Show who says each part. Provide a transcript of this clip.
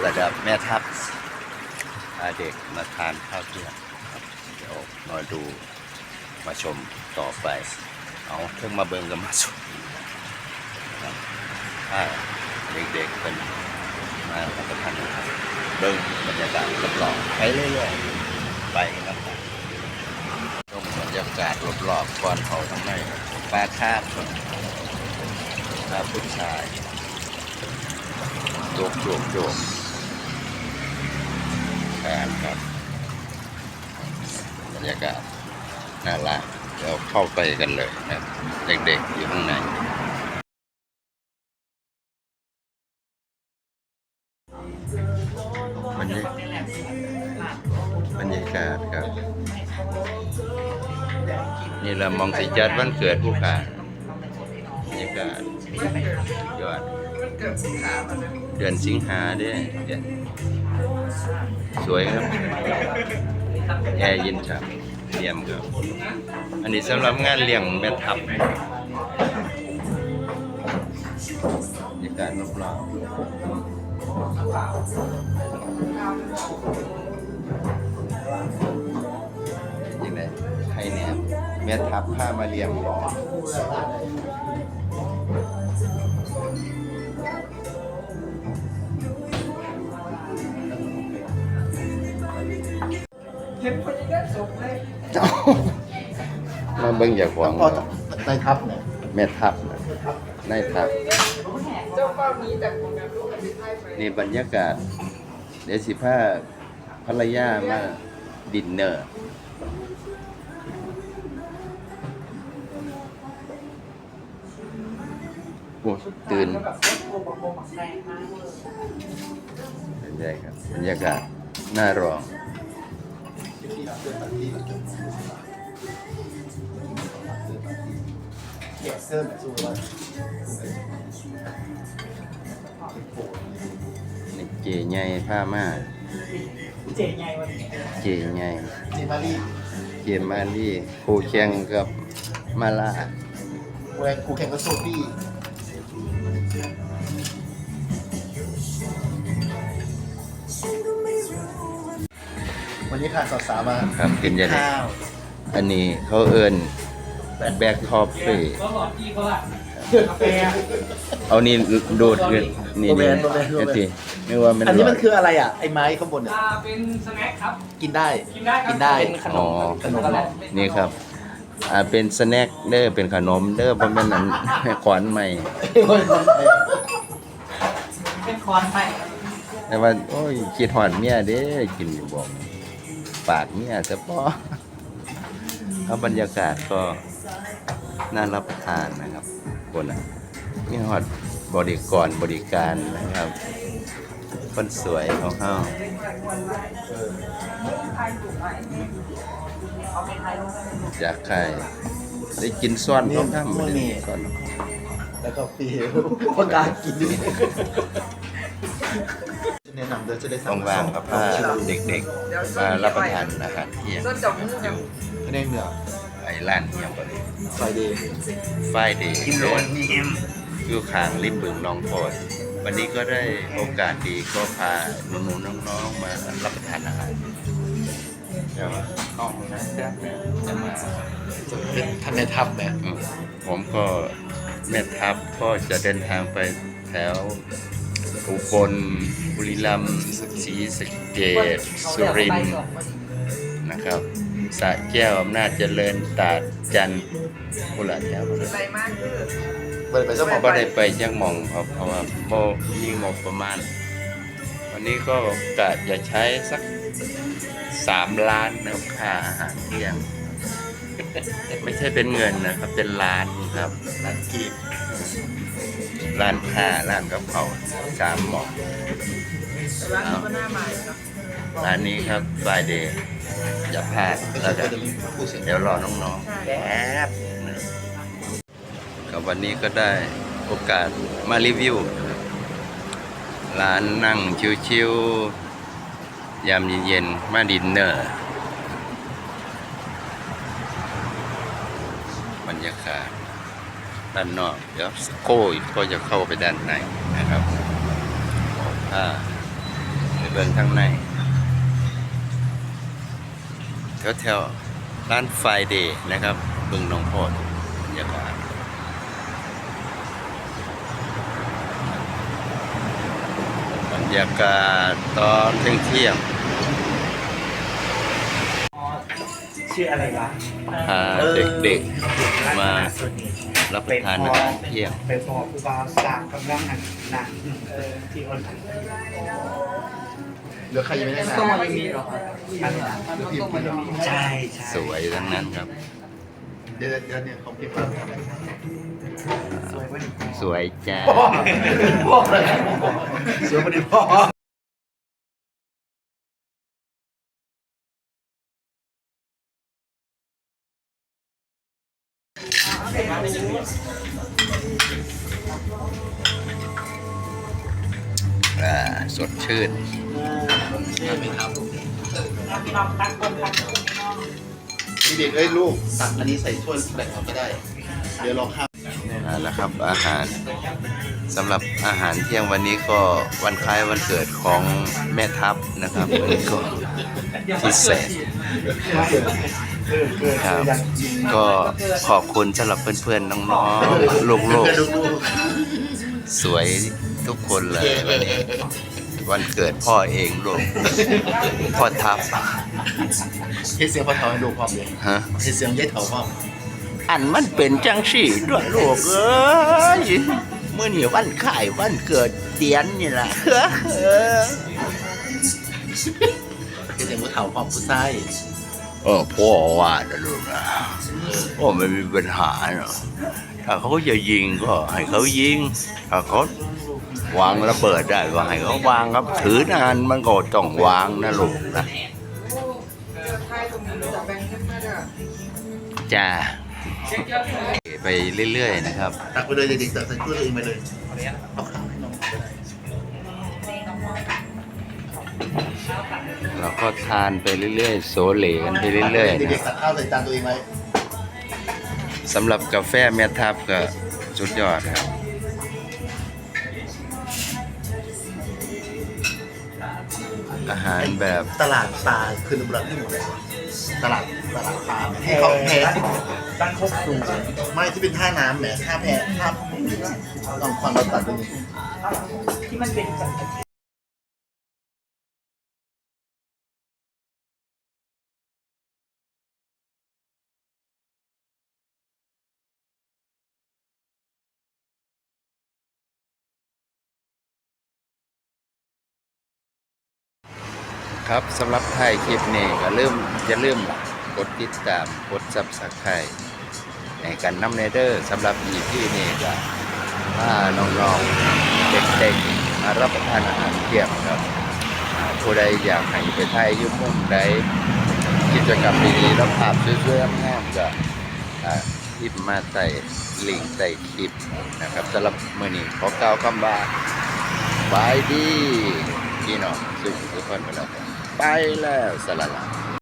Speaker 1: เด็กเยอะระดับแม่ทัพพาเด็กมาทานข้าวเที่ยงครับเดี๋ยวมาดูมาชมต่อไป เอาเพิ่งมาเบิ่งกันมาชมนะครับถ้าเด็กๆเป็นมารับประทานอาหารเบิ่งบรรยากาศรอบๆไปเรื่อยๆไปครับชมบรรยากาศรอบๆก่อนเขาทั้งในปลาคาบปลาผู้ชายโยกโยกโยก แฟนครับบรรยากาศน่ารักเดี๋ยวเข้าไปกันเลยนะเด็กๆอยู่ข้างในบรรยากบรรยากาศครับ นี่เรามองสิจัดวันเกิดผู้ขาบรรยากาศยอดเดือนสิงหาเด้เดือน สวยครับแอร์เย็นฉ่ำเตรียมครับ อันนี้สำหรับงานเลี้ยงแม่ทัพบรรยากาศรอบๆยังไงใครเนี่ยแม่ทัพผ้ามาเลี้ยงหรอ มาเบิ่งอยากหวัง
Speaker 2: พอในทัพเนี่ย
Speaker 1: แม่ทัพนะนายทัพนี่บรรยากาศ เดี๋ยวสิพาภรรยามาดินเนอร์โอ้ตื่นเป็นไงครับบรรยากาศน่ารอง
Speaker 2: เกียเสื้อแบบสู้ว่า
Speaker 1: นี่เจใหญ่ผ้ามา
Speaker 3: เจ๋งไงวันนี้
Speaker 1: เจใหญ่
Speaker 2: เจมารี
Speaker 1: เจมาลี่คู่แข่งกับมาลา
Speaker 2: แวงกูแข่งกับโซฟี่ วันนี้พาสาวๆมา
Speaker 1: ครับกินยังไง
Speaker 2: ข้าว
Speaker 1: อันนี้เขาเอิ้นแบกทอฟฟี่
Speaker 3: ก็หลอดพี่เขาอะกาแฟ
Speaker 1: เอานี่ดูดเลยนี่นี่นี่ทีนึกว่ามัน
Speaker 2: อันนี้มัน
Speaker 1: หล
Speaker 2: คืออะไรอะไอ้ไม้ข้างบนเนี่ย
Speaker 3: อ่าเป็นสแน็คครับ
Speaker 2: กินได้
Speaker 3: กินได้ครับ
Speaker 2: กินได้
Speaker 3: เป็นขนมครับ
Speaker 1: อ๋อ
Speaker 3: ขนม
Speaker 1: นี่ครับอ่าเป็นสแน็คเด้อเป็นขนมเด้อบ่แม่นอันขอนใหม่
Speaker 3: เป็นคอนไป
Speaker 1: แต่ว่าโอ้ยคิดฮอดเมียเด้กินอยู่บ่ ปากเมียซะบ่เอาบรรยากาศก็น่ารับประทานนะครับคนน่ะนี่ฮอดบริกรบริการนะครับ คนสวยของเฮาอยากใครได้กินซ้อนพร้อมทำบ่ได้ซ้อน
Speaker 2: แล้วก็ฟรีคนกลางกิน แนะนำเดี๋ยวจะได้
Speaker 1: ต้องวางครับพาเด็กๆมารับประทานอาหารเที่ยงอยู่
Speaker 2: คะแนนเหนือ
Speaker 1: ไอ้ร้านเที่ยงบ่ได้
Speaker 2: ไฟเดย์
Speaker 1: ไฟเดย์อยู่ข้างริมบึงหนองโพดวันนี้ก็ได้โอกาสดีก็พาหนูๆน้องๆมารับประทานอาหารเดี๋ยวน้องนะจ๊ะจะมา
Speaker 2: จะเป็นท่านในทัพเนี่ย
Speaker 1: อืมผมก็แม่ทัพก็จะเดินทางไปแถวอุบล บุรีรัมย์ศรีสะเกษสุรินทร์นะครับสระแก้วอำนาจเจริญตราดจันทร์กุหลาบแถว
Speaker 4: ไปมากคือ
Speaker 2: เปิดไปเจ้าของ
Speaker 1: ก็ได้ไปยังหมองครับเพราะว่าโมมีงบประมาณ วันนี้ก็กะจะใช้สักสามล้านนะครับค่าอาหารเที่ยง ไม่ใช่เป็นเงินนะครับ เป็นล้านครับล้านกีบล้านค่าล้านกับเขาวสามหมอก
Speaker 4: แต่ว่าเขาก็หน้าใหม่เนาะ
Speaker 1: ร้านนี้ครับฟ i เดย์อย่าพลาดแล้วกันเดี๋ยวรอน้องๆแป๊บหนึงกับวันนี้ก็ได้โอกาสมารีวิวนะครับร้านนั่งชิวๆยามเย็นๆมาดินเนอร์ บ รยากาศด้านนอกเดี๋ยวสโก้ก็จะเข้าไปด้านในนะครับโอ้าไปเบิ่งข้างในแถวแถวๆร้านไฟเดย์นะครับบึงหนองโพดบรรยากาศบรรยากาศตอนเที่ยงเที่ยง
Speaker 3: ชื่ออะไรวะ
Speaker 1: ๆพาเด็กๆ มารับประทานอาหารเที่ยง
Speaker 3: ไปพอครูบาสามกำลังหนักหนักเออที่คน
Speaker 2: เหลือใครยังไม่ได้
Speaker 3: ต้
Speaker 2: นะ
Speaker 3: มมันมีหรอครับใช่ใช่
Speaker 1: สวยทั้งนั้นครับ
Speaker 2: เดี๋ยวเดี๋ยวเนี่ยเขาพิมพ์มา
Speaker 3: สวยกว่านี้
Speaker 1: สวยจ้า
Speaker 2: พ่อเลยสวยพอ
Speaker 1: สดชื่น
Speaker 2: ไม่ท
Speaker 3: พี่น้องตักคนตักคนำ
Speaker 2: เด็กๆเอ้ยลูกตักอันนี้ใส่ถ้วยแบ่งเอาก็ได้ เดี๋ยวลองข้าม
Speaker 1: นั่นแหละครับอาหารสำหรับอาหารเที่ยงวันนี้ก็วันคล้ายวันเกิดของแม่ทัพนะครับวันนี้ก็พิเศษ ครับ ก็ขอบคุณสำหรับเพื่อนๆ น้องๆลูก
Speaker 2: ลูกลูก
Speaker 1: ๆ สวยทุกคนเลยวันนี้วันเกิดพ่อเองลูกพ่อทัพ
Speaker 2: เฮ็ดเสียงพ่อเฒ่าให้ลูกพร้อมเลย
Speaker 1: ฮะ
Speaker 2: เฮ็ดเสียงยายเฒ่าพร้อม
Speaker 1: อันมันเป็นจังสี่ด้วยลูกเอ้ยเมื่อนี่วันขายวันเกิดเตียนนี่แหละเออ
Speaker 2: เฮ็ดเสียงพ่อเฒ่าพร้อมผู้ชาย
Speaker 1: เออพ่อว่านะลูกนะโอ้ไม่มีปัญหาเนาะถ้าเขาจะยิงก็ให้เขายิงถ้าเขาวางระเบิดได้ก็ให้เขาวางครับถือนานมันก็ต้องวางนะลูกนะจ้าไปเรื่อยๆนะครับ
Speaker 2: ตักไปเลยเด็กๆตักใส่ถ้ตัวเองไปเลย เรา
Speaker 1: ก็ทานไปเรื่อยๆ โซเลกันไปเรื่อยๆ
Speaker 2: เด็
Speaker 1: นะ
Speaker 2: กๆตักข้าวใส่จานตัวเองไว้
Speaker 1: สำหรับกาแฟแม่ทับก็สุดยอดครับอาหารแบบ
Speaker 2: ตลาดปลาคือนุบลัที่หมดเลยตลาดตลาดปลาที่เขาแพ
Speaker 3: บ้านโคกสูง
Speaker 2: ไม่ที่เป็นท่าน้ำแหมท่าแพท่าลองฟังเราตัดดูนี่
Speaker 3: ที่มันเป็น
Speaker 1: ครับสำหรับไทยคลิปนี้ก็เริ่มจะเริ่มกดติดตามกดซับสไครต์ในกันน้ำเนเดอร์สำหรับอีพี่นี้ก็พาน้องๆเด็กๆมารับประทานอาหารเที่ยงครับผู้ใดอยากให้ไปไทยยุ่มุมใดกิจกรรมดีๆแล้วภาพสวยๆงามๆก็อ่าทิปมาใส่ลิงใส่คลิปนะครับสำหรับมือนี้ขอกล่าวคำว่าบายดีพี่น้องสุขทุกคนไปแล้ว Pailes. Talaga.